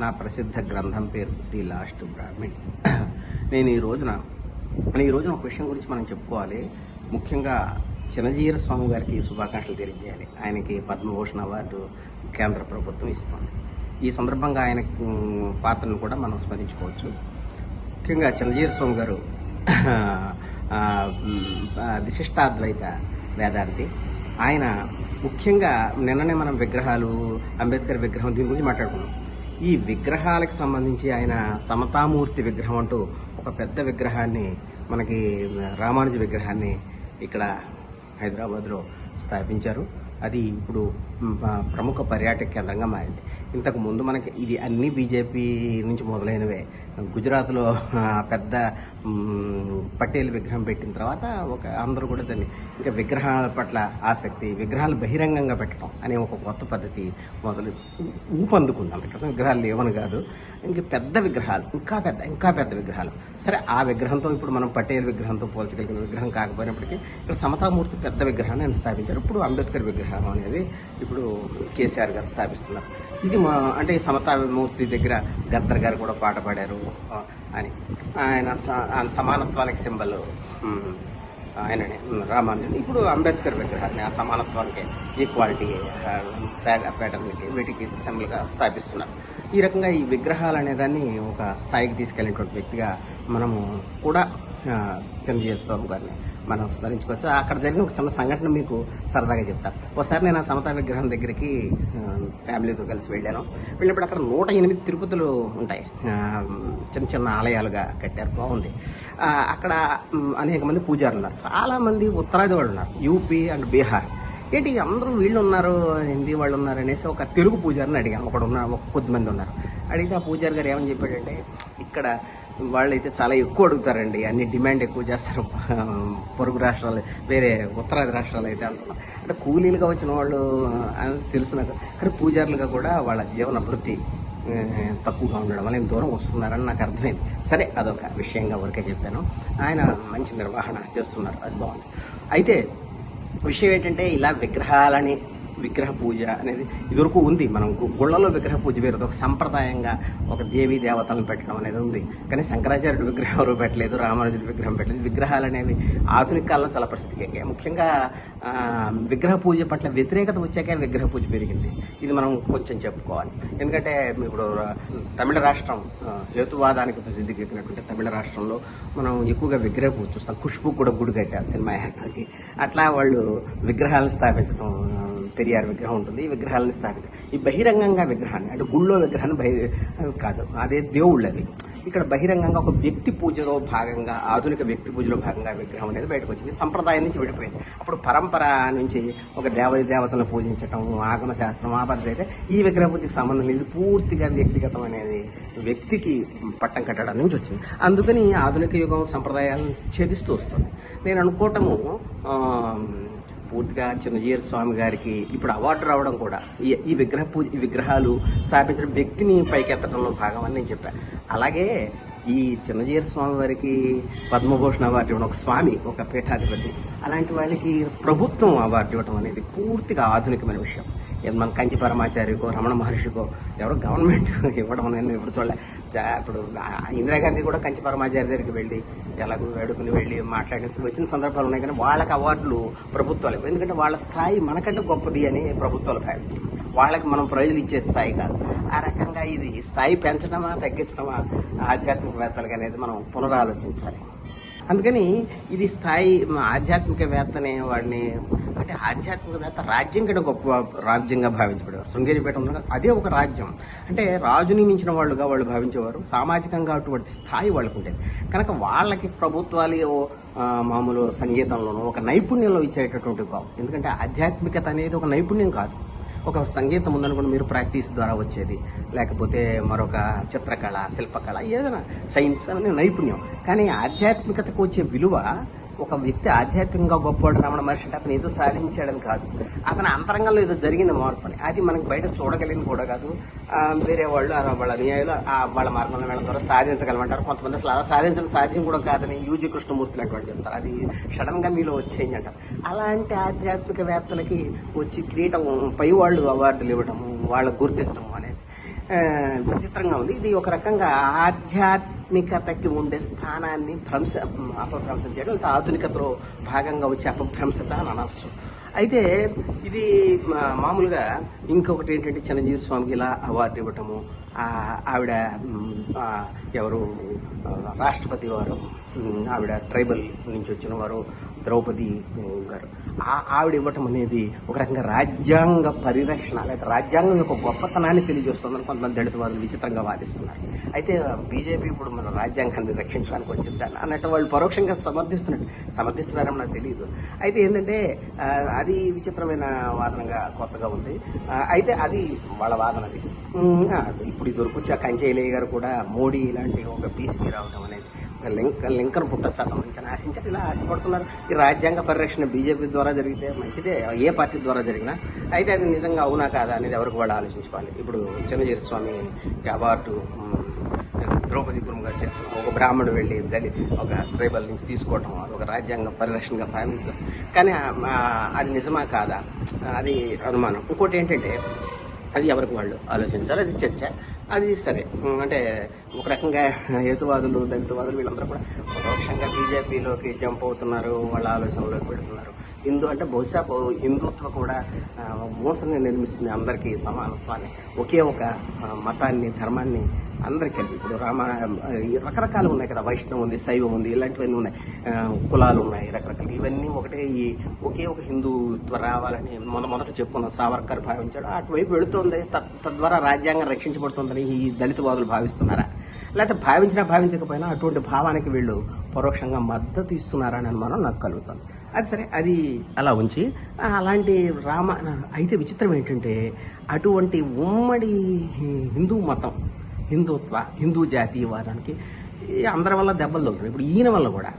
నా ప్రసిద్ధ గ్రంథం పేరు ది లాస్ట్ బ్రాహ్మిణ్. నేను ఈ రోజున నేను ఈ రోజున ఒక విషయం గురించి మనం చెప్పుకోవాలి. ముఖ్యంగా చినజీర స్వామి గారికి శుభాకాంక్షలు తెలియజేయాలి. ఆయనకి పద్మభూషణ్ అవార్డు కేంద్ర ప్రభుత్వం ఇస్తుంది. ఈ సందర్భంగా ఆయన పాత్రను కూడా మనం స్మరించుకోవచ్చు. ముఖ్యంగా చినజీర స్వామి గారు విశిష్టాద్వైత వేదాంతి. ఆయన ముఖ్యంగా నిన్ననే మనం విగ్రహాలు అంబేద్కర్ విగ్రహం దీని గురించి మాట్లాడుకున్నాం. ఈ విగ్రహాలకు సంబంధించి ఆయన సమతామూర్తి విగ్రహం అంటూ ఒక పెద్ద విగ్రహాన్ని మనకి రామానుజ విగ్రహాన్ని ఇక్కడ హైదరాబాద్లో స్థాపించారు. అది ఇప్పుడు ప్రముఖ పర్యాటక కేంద్రంగా మారింది. ఇంతకు ముందు మనకి ఇది అన్ని బీజేపీ నుంచి మొదలైనవే. గుజరాత్లో పెద్ద పటేల్ విగ్రహం పెట్టిన తర్వాత ఒక అందరూ కూడా దాన్ని ఇంకా విగ్రహాల పట్ల ఆసక్తి విగ్రహాలు బహిరంగంగా పెట్టడం అనే ఒక కొత్త పద్ధతి మొదలు ఊ- ఊపందుకుంది విగ్రహాలు లేవని కాదు ఇంకా పెద్ద విగ్రహాలు ఇంకా పెద్ద ఇంకా పెద్ద విగ్రహాలు. సరే ఆ విగ్రహంతో ఇప్పుడు మనం పటేల్ విగ్రహంతో పోల్చగలిగిన విగ్రహం కాకపోయినప్పటికీ ఇక్కడ సమతామూర్తి పెద్ద విగ్రహాన్ని ఆయన స్థాపించారు. ఇప్పుడు అంబేద్కర్ విగ్రహం అనేది ఇప్పుడు కేసీఆర్ గారు స్థాపిస్తున్నారు. ఇది మా అంటే సమతామూర్తి దగ్గర గద్దర్ గారు కూడా పాట పాడారు అని. ఆయన సమానత్వానికి సింబల్. ఆయననే. రామానుజన్ ఇప్పుడు అంబేద్కర్ విగ్రహాన్ని ఆ సమానత్వానికి ఈక్వాలిటీ ఫ్యాటర్నిటీ వీటికి సింబల్గా స్థాపిస్తున్నారు. ఈ రకంగా ఈ విగ్రహాలు అనేదాన్ని ఒక స్థాయికి తీసుకెళ్ళినటువంటి వ్యక్తిగా మనము కూడా ఆ, స్వామి గారిని మనం స్మరించుకోవచ్చు. అక్కడ జరిగిన ఒక చిన్న సంఘటన మీకు సరదాగా చెప్తా ఒకసారి నేను ఆ సమతా విగ్రహం దగ్గరికి ఫ్యామిలీతో కలిసి వెళ్ళాను. వెళ్ళినప్పుడు అక్కడ నూట ఎనిమిది తిరుపతులు ఉంటాయి. చిన్న చిన్న ఆలయాలుగా కట్టారు. బాగుంది. అక్కడ అనేక మంది పూజారులు ఉన్నారు. చాలామంది ఉత్తరాది వాళ్ళు ఉన్నారు. UP and Bihar. ఏంటి అందరూ వీళ్ళు ఉన్నారు హిందీ వాళ్ళు ఉన్నారు అనేసి ఒక తెలుగు పూజారిని అడిగాను. ఒకడు ఉన్న ఒక కొద్ది మంది ఉన్నారు. అడిగితే ఆ పూజారి గారు ఏమని చెప్పాడంటే ఇక్కడ వాళ్ళైతే చాలా ఎక్కువ అడుగుతారండి. అన్ని డిమాండ్ ఎక్కువ చేస్తారు. పొరుగు రాష్ట్రాలు వేరే ఉత్తరాది రాష్ట్రాలు అయితే అంటున్నారు అంటే కూలీలుగా వచ్చిన వాళ్ళు తెలుసు నాకు. కానీ పూజారులుగా కూడా వాళ్ళ జీవన వృత్తి తక్కువగా ఉండడం వల్ల దూరం వస్తున్నారని నాకు అర్థమైంది. సరే అదొక విషయంగా వరకే చెప్పాను. ఆయన మంచి నిర్వహణ చేస్తున్నారు. అది బాగుంది. అయితే విషయం ఏంటంటే ఇలా విగ్రహాలని విగ్రహ పూజ అనేది ఇదివరకు ఉంది. మనం గుళ్ళలో విగ్రహ పూజ వేరు ఒక సంప్రదాయంగా ఒక దేవీ దేవతలను పెట్టడం అనేది ఉంది. కానీ శంకరాచార్యుడు విగ్రహం ఎవరు పెట్టలేదు రామానుజుడు విగ్రహం పెట్టలేదు. విగ్రహాలు అనేవి ఆధునిక కాలంలో చాలా ప్రసిద్ధి. ముఖ్యంగా విగ్రహ పూజ పట్ల వ్యతిరేకత వచ్చాకే విగ్రహ పూజ పెరిగింది. ఇది మనం కొంచెం చెప్పుకోవాలి. ఎందుకంటే ఇప్పుడు తమిళ రాష్ట్రం హేతువాదానికి ప్రసిద్ధికి ఎక్కినటువంటి తమిళ రాష్ట్రంలో మనం ఎక్కువగా విగ్రహ పూజ చూస్తాం. ఖుష్బు కూడా గుడి కట్టారు సినిమా యాక్టర్కి అట్లా వాళ్ళు విగ్రహాలను స్థాపించడం పెరియార్ విగ్రహం ఉంటుంది. ఈ విగ్రహాలను స్థాపించారు ఈ బహిరంగంగా విగ్రహాన్ని అంటే గుళ్ళో విగ్రహాన్ని బహి కాదు అదే దేవుళ్ళది ఇక్కడ బహిరంగంగా ఒక వ్యక్తి పూజలో భాగంగా ఆధునిక వ్యక్తి పూజలో భాగంగా విగ్రహం అనేది బయటకు వచ్చింది. సంప్రదాయం నుంచి విడిపోయింది. అప్పుడు పరంపర నుంచి ఒక దేవ దేవతలను పూజించటం ఆగమ శాస్త్రం ఆ పద్ధతి అయితే ఈ విగ్రహ పూజకి సంబంధం లేదు. పూర్తిగా వ్యక్తిగతం అనేది వ్యక్తికి పట్టం కట్టడం నుంచి వచ్చింది. అందుకని ఆధునిక యుగం సంప్రదాయాలను ఛేదిస్తూ వస్తుంది. నేను అనుకోవటము పూర్తిగా చిన్నజీర స్వామి గారికి ఇప్పుడు అవార్డు రావడం కూడా ఈ ఈ విగ్రహ పూజ ఈ విగ్రహాలు స్థాపించడం వ్యక్తిని పైకెత్తడంలో భాగం అని నేను చెప్పాను అలాగే ఈ చిన్నజీర స్వామి వారికి పద్మభూషణ అవార్డు ఇవ్వడం ఒక స్వామి ఒక పీఠాధిపతి అలాంటి వాళ్ళకి ప్రభుత్వం అవార్డు ఇవ్వడం అనేది పూర్తిగా ఆధునికమైన విషయం. మన కంచి పరమాచార్యకో రమణ మహర్షికో ఎవరో గవర్నమెంట్ ఇవ్వడం నేను ఇప్పుడు చూడలే. ఇప్పుడు ఇందిరాగాంధీ కూడా కంచి పరమాచార్య దగ్గరికి వెళ్ళి ఎలాగో వేడుకుని వెళ్ళి మాట్లాడిన వచ్చిన సందర్భాలు ఉన్నాయి కానీ వాళ్ళకి అవార్డులు ప్రభుత్వాలు ఎందుకంటే వాళ్ళ స్థాయి మనకంటే గొప్పది అని ప్రభుత్వాలు భావించాయి. వాళ్ళకి మనం ప్రజలు ఇచ్చే స్థాయి కాదు. ఆ రకంగా ఇది స్థాయి పెంచడమా తగ్గించడమా ఆధ్యాత్మికవేత్తలుగా అనేది మనం పునరాలోచించాలి. అందుకని ఇది స్థాయి మా ఆధ్యాత్మికవేత్త అనే వాడిని అంటే ఆధ్యాత్మికవేత్త రాజ్యం కంటే గొప్ప రాజ్యంగా భావించబడేవారు. శృంగేరిపేట ఉంది అదే ఒక రాజ్యం. అంటే రాజుని మించిన వాళ్ళుగా వాళ్ళు భావించేవారు సామాజికంగా అటువంటి స్థాయి వాళ్ళకు ఉండేది కనుక వాళ్ళకి ప్రభుత్వాలు మామూలు సంగీతంలోనూ ఒక నైపుణ్యంలో ఇచ్చేటటువంటి కావు ఎందుకంటే ఆధ్యాత్మికత అనేది ఒక నైపుణ్యం కాదు. ఒక సంగీతం ఉందనుకోండి మీరు ప్రాక్టీస్ ద్వారా వచ్చేది. లేకపోతే మరొక చిత్రకళ శిల్పకళ ఏదైనా సైన్స్ అనే నైపుణ్యం. కానీ ఆధ్యాత్మికతకు వచ్చే విలువ ఒక వ్యక్తి ఆధ్యాత్మికంగా గొప్పవాడు రమణ మహర్షి అంటే అతను ఏదో సాధించాడని కాదు. అతని అంతరంగంలో ఏదో జరిగిన మార్పు అని అది మనకు బయట చూడగలిగింది కూడా కాదు. వేరే వాళ్ళు వాళ్ళ అనుయాయులు ఆ, వాళ్ళ మార్గంలో వెళ్ళడం ద్వారా సాధించగలమంటారు. కొంతమంది అసలు అలా సాధించడం సాధ్యం కూడా కాదని యూజీ కృష్ణమూర్తి లాంటి వాళ్ళు చెప్తారు. అది సడన్గా మీలో వచ్చేయండి అంటారు. అలాంటి ఆధ్యాత్మిక వేత్తలకి వచ్చి క్రీటం పై వాళ్ళు అవార్డులు ఇవ్వడము వాళ్ళకు గుర్తించడం అనేది విచిత్రంగా ఉంది. ఇది ఒక రకంగా ఆధ్యాత్మిక ఆధ్యాత్మికతకి ఉండే స్థానాన్ని భ్రంశ అపభ్రంశం చేయడం లేదా ఆధునికతలో భాగంగా వచ్చే అపభ్రంశత అని అనవచ్చు అయితే ఇది మామూలుగా ఇంకొకటి ఏంటంటే చిరంజీవి స్వామికి ఇలా అవార్డు ఇవ్వటము ఆవిడ ఎవరు రాష్ట్రపతి వారు ఆవిడ ట్రైబల్ నుంచి వచ్చిన వారు ద్రౌపది గారు. ఆవిడ ఇవ్వటం అనేది ఒక రకంగా రాజ్యాంగ పరిరక్షణ లేదా రాజ్యాంగం యొక్క గొప్పతనాన్ని తెలియజేస్తుందని కొంతమంది దళితవాదులు విచిత్రంగా వాదిస్తున్నారు. అయితే బీజేపీ ఇప్పుడు మన రాజ్యాంగాన్ని రక్షించడానికి వచ్చింది అన్నట్టు వాళ్ళు పరోక్షంగా సమర్థిస్తున్నట్టు సమర్థిస్తున్నారని నాకు తెలియదు అయితే ఏంటంటే అది విచిత్రమైన వాదనగా కొత్తగా ఉంది. అయితే అది వాళ్ళ వాదన అది. ఇప్పుడు ఇది దొరికొచ్చి ఆ కంచేలయ్య గారు కూడా మోడీ ఇలాంటి ఒక బీసీ రావడం అనేది లింక్ లింకర్ పుట్టచ్చు మంచిగా ఆశించారు ఇలా ఆశపడుతున్నారు. ఈ రాజ్యాంగ పరిరక్షణ బీజేపీ ద్వారా జరిగితే మంచిదే ఏ పార్టీ ద్వారా జరిగినా. అయితే అది నిజంగా అవునా కాదా అనేది ఎవరికి వాళ్ళు ఆలోచించుకోవాలి. ఇప్పుడు చిన్నజీరి స్వామి అవార్డు ద్రౌపది గురువు గారు చేస్తున్నారు ఒక బ్రాహ్మణుడు వెళ్ళి దళి ఒక ట్రైబల్ నుంచి తీసుకోవటం అది ఒక రాజ్యాంగ పరిరక్షణగా భావించడం కానీ అది నిజమా కాదా? అది అనుమానం. ఇంకోటి ఏంటంటే అది ఎవరికి వాళ్ళు ఆలోచించాలి అది చర్చ. అది సరే. అంటే ఒక రకంగా హేతువాదులు దళితవాదులు వీళ్ళందరూ కూడా పరోక్షంగా బీజేపీలోకి జంప్ అవుతున్నారు వాళ్ళ ఆలోచనలోకి పెడుతున్నారు హిందూ అంటే బహుశా హిందుత్వం హిందుత్వ కూడా ఆ, మోసంగా నిర్మిస్తుంది అందరికీ సమానత్వాన్ని. ఒకే ఒక మతాన్ని ధర్మాన్ని అందరికి కలిపి ఇప్పుడు రామ ఈ రకరకాలు ఉన్నాయి కదా. వైష్ణవం ఉంది శైవం ఉంది ఇలాంటివన్నీ ఉన్నాయి. కులాలు ఉన్నాయి రకరకాలు. ఇవన్నీ ఒకటే ఈ ఒకే ఒక హిందూత్వ రావాలని మొద మొదట చెప్పుకున్న సావర్కర్ భావించాడు. అటువైపు వెళుతుంది తద్వారా రాజ్యాంగం రక్షించబడుతుందని ఈ దళితవాదులు భావిస్తున్నారా? లేకపోతే భావించినా భావించకపోయినా అటువంటి భావానికి వీళ్ళు పరోక్షంగా మద్దతు ఇస్తున్నారని అనుమానం నాకు కలుగుతుంది. అది సరే అది అలా ఉంచి అలాంటి రామ అయితే విచిత్రం ఏంటంటే అటువంటి ఉమ్మడి హిందూ మతం హిందుత్వ హిందూ జాతీయవాదానికి ఈ అందరి వల్ల దెబ్బలు తగులుతున్నాయి. ఇప్పుడు ఈయన వల్ల కూడా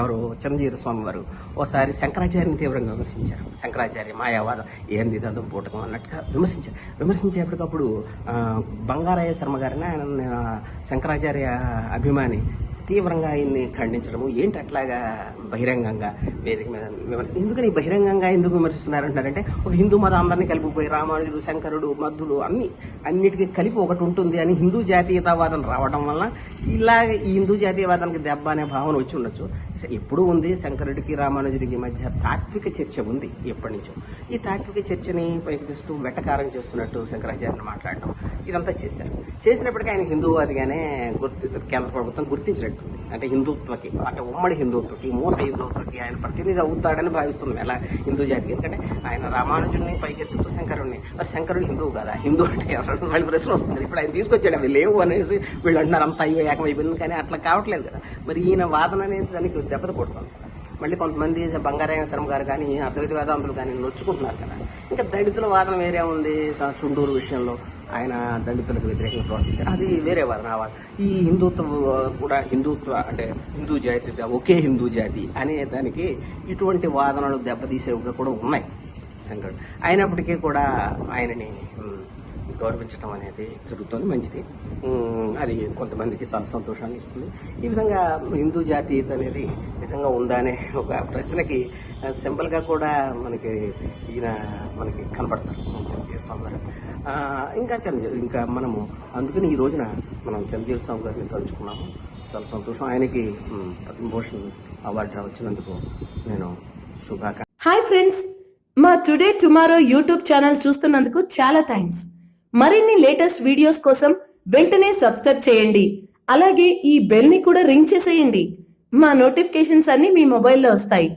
ఎవరు చంద్రజీర స్వామి వారు ఓసారి శంకరాచార్యని తీవ్రంగా విమర్శించారు. శంకరాచార్య మాయావాదం ఏంది ఇదంతా పూటకం అన్నట్టుగా విమర్శించారు. విమర్శించేప్పటికప్పుడు బంగారయ్య శర్మ గారిని ఆయన శంకరాచార్య అభిమాని తీవ్రంగా ఆయన్ని ఖండించడము. ఏంటి అట్లాగా బహిరంగంగా వేదిక మీద విమర్శ? ఎందుకని బహిరంగంగా ఎందుకు విమర్శిస్తున్నారంటారంటే ఒక హిందూ మతం అందరినీ కలిపిపోయి రామానుజుడు శంకరుడు మద్దులు అన్ని అన్నిటికీ కలిపి ఒకటి ఉంటుంది అని హిందూ జాతీయతావాదం రావడం వల్ల ఇలాగ ఈ హిందూ జాతీయవాదానికి దెబ్బ అనే భావన వచ్చి ఉండొచ్చు. ఎప్పుడూ ఉంది శంకరుడికి రామానుజుడికి మధ్య తాత్విక చర్చ ఉంది ఎప్పటి నుంచో. ఈ తాత్విక చర్చని పైకి తెస్తూ వెటకారం చేస్తున్నట్టు శంకరాచార్యని మాట్లాడటం ఇదంతా చేశారు. చేసినప్పటికీ ఆయన హిందూవాదిగానే గుర్తి కేంద్ర ప్రభుత్వం గుర్తించినట్టు అంటే హిందుత్వకి అంటే ఉమ్మడి హిందుత్వకి మూస హిందుత్వకి ఆయన ప్రతినిధి అవుతాడని భావిస్తుంది ఎలా? హిందూ జాతికి ఎందుకంటే ఆయన రామానుజుడిని పైకెత్తుతూ శంకరుడిని మరి శంకరుడు హిందువు కదా? హిందూ అంటే ఎవరు? మళ్ళీ ప్రశ్న వస్తుంది. ఇప్పుడు ఆయన తీసుకొచ్చాడు. అవి లేవు అనేసి వీళ్ళు అంటున్నారు అంతా అయ్యో ఏకమైపోయింది కానీ అట్లా కావట్లేదు కదా. మరి ఈయన వాదన అనేది దానికి దెబ్బత కొడుతుంది మళ్ళీ కొంతమంది బంగారాయ శర్మ గారు కానీ అద్వైత వేదాంతులు కానీ నొచ్చుకుంటున్నారు కదా. ఇంకా దళితుల వాదన వేరే ఉంది చుండూరు విషయంలో. ఆయన దళితులకు వ్యతిరేకంగా ప్రవర్తించారు. అది వేరే వాదన వాదన. ఈ హిందుత్వం కూడా హిందుత్వ అంటే హిందూ జాతి ఒకే హిందూ జాతి అనే దానికి ఇటువంటి వాదనలు దెబ్బతీసేవిగా కూడా ఉన్నాయి సంఘటన. అయినప్పటికీ కూడా ఆయనని గౌరవించడం అనేది జరుగుతుంది మంచిది. అది కొంతమందికి చాలా సంతోషాన్ని ఇస్తుంది. ఈ విధంగా హిందూ జాతీయత అనేది నిజంగా ఉందా అనే ఒక ప్రశ్నకి సింపుల్గా కూడా మనకి ఈయన మనకి కనపడతారు. చంద్రజీవి స్వామి గారు. ఇంకా చంద్ర ఇంకా మనము. అందుకని ఈ రోజున మనం చంద్రజీవి స్వామి గారిని తలుచుకున్నాము. చాలా సంతోషం. ఆయనకి పద్మభూషణ్ అవార్డు వచ్చినందుకు నేను శుభాకాంక్ష. Hi friends. మా టుడే టుమారో యూట్యూబ్ ఛానల్ చూస్తున్నందుకు చాలా థ్యాంక్స్. మరిన్ని లేటెస్ట్ వీడియోస్ కోసం వెంటనే సబ్స్క్రైబ్ చేయండి. అలాగే ఈ బెల్ని కూడా రింగ్ చేసేయండి. మా నోటిఫికేషన్స్ అన్ని మీ మొబైల్లో వస్తాయి.